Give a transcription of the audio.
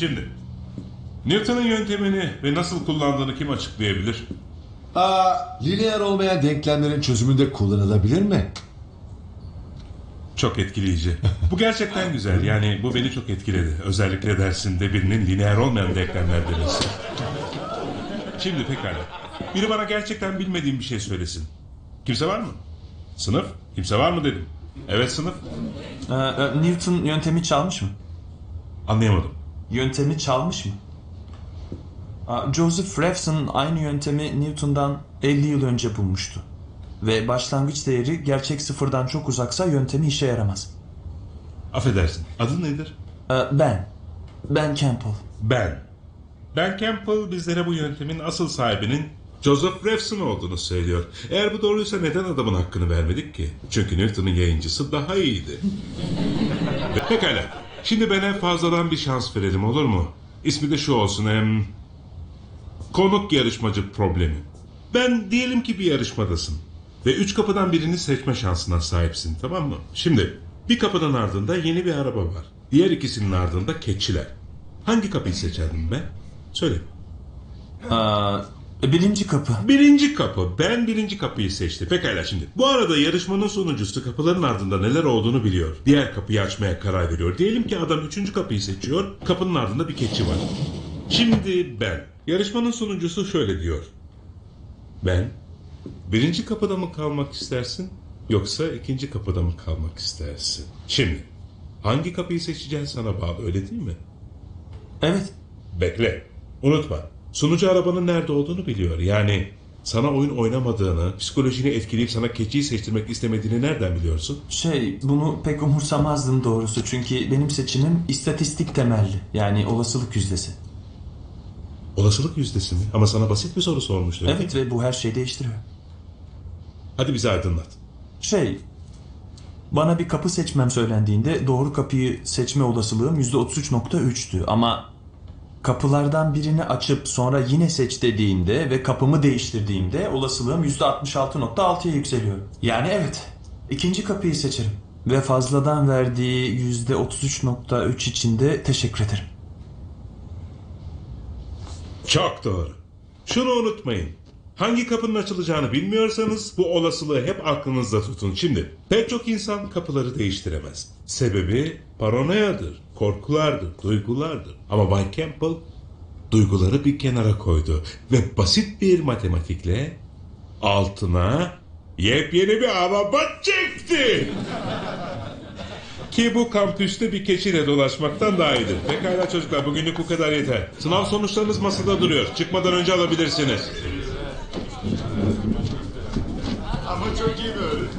Şimdi Newton'un yöntemini ve nasıl kullandığını kim açıklayabilir? Aa, lineer olmayan denklemlerin çözümünde kullanılabilir mi? Çok etkileyici. Bu gerçekten güzel. Yani bu beni çok etkiledi. Özellikle dersinde birinin lineer olmayan denklemler demesi. Şimdi pekala. Biri bana gerçekten bilmediğim bir şey söylesin. Kimse var mı? Sınıf? Kimse var mı dedim. Evet sınıf. Ee, e, Newton yöntemi çalmış mı? Anlayamadım. Yöntemi çalmış mı? Joseph Revson aynı yöntemi Newton'dan 50 yıl önce bulmuştu. Ve başlangıç değeri gerçek sıfırdan çok uzaksa yöntemi işe yaramaz. Affedersin. Adın nedir? Ben. Ben Campbell. Ben. Ben Campbell bizlere bu yöntemin asıl sahibinin Joseph Revson olduğunu söylüyor. Eğer bu doğruysa neden adamın hakkını vermedik ki? Çünkü Newton'un yayıncısı daha iyiydi. Pekala. Şimdi bana fazladan bir şans verelim olur mu? İsmi de şu olsun hem... Konuk yarışmacı problemi. Ben diyelim ki bir yarışmadasın. Ve üç kapıdan birini seçme şansına sahipsin tamam mı? Şimdi bir kapının ardında yeni bir araba var. Diğer ikisinin ardında keçiler. Hangi kapıyı seçerdin be? Söyle. Aa, birinci kapı. Birinci kapı. Ben birinci kapıyı seçtim. Pekala şimdi. Bu arada yarışmanın sonuncusu kapıların ardında neler olduğunu biliyor. Diğer kapıyı açmaya karar veriyor. Diyelim ki adam üçüncü kapıyı seçiyor. Kapının ardında bir keçi var. Şimdi ben. Yarışmanın sonuncusu şöyle diyor. Ben birinci kapıda mı kalmak istersin? Yoksa ikinci kapıda mı kalmak istersin? Şimdi hangi kapıyı seçeceğin sana bağlı öyle değil mi? Evet. Bekle. Unutma. Sunucu arabanın nerede olduğunu biliyor. Yani sana oyun oynamadığını, psikolojini etkileyip sana keçiyi seçtirmek istemediğini nereden biliyorsun? Şey, bunu pek umursamazdım doğrusu. Çünkü benim seçimim istatistik temelli. Yani olasılık yüzdesi. Olasılık yüzdesi mi? Ama sana basit bir soru sormuştum. öyle Evet ve bu her şeyi değiştiriyor. Hadi bizi aydınlat. Şey, bana bir kapı seçmem söylendiğinde doğru kapıyı seçme olasılığım %33.3'tü ama kapılardan birini açıp sonra yine seç dediğinde ve kapımı değiştirdiğimde olasılığım %66.6'ya yükseliyor. Yani evet, ikinci kapıyı seçerim. Ve fazladan verdiği %33.3 için de teşekkür ederim. Çok doğru. Şunu unutmayın. Hangi kapının açılacağını bilmiyorsanız bu olasılığı hep aklınızda tutun. Şimdi pek çok insan kapıları değiştiremez. Sebebi paranoyadır, korkulardır, duygulardır. Ama Bay Campbell duyguları bir kenara koydu ve basit bir matematikle altına yepyeni bir araba çekti. Ki bu kampüste bir keçiyle dolaşmaktan daha iyidir. Pekala çocuklar bugünlük bu kadar yeter. Sınav sonuçlarınız masada duruyor. Çıkmadan önce alabilirsiniz. Ama çok iyi böyle.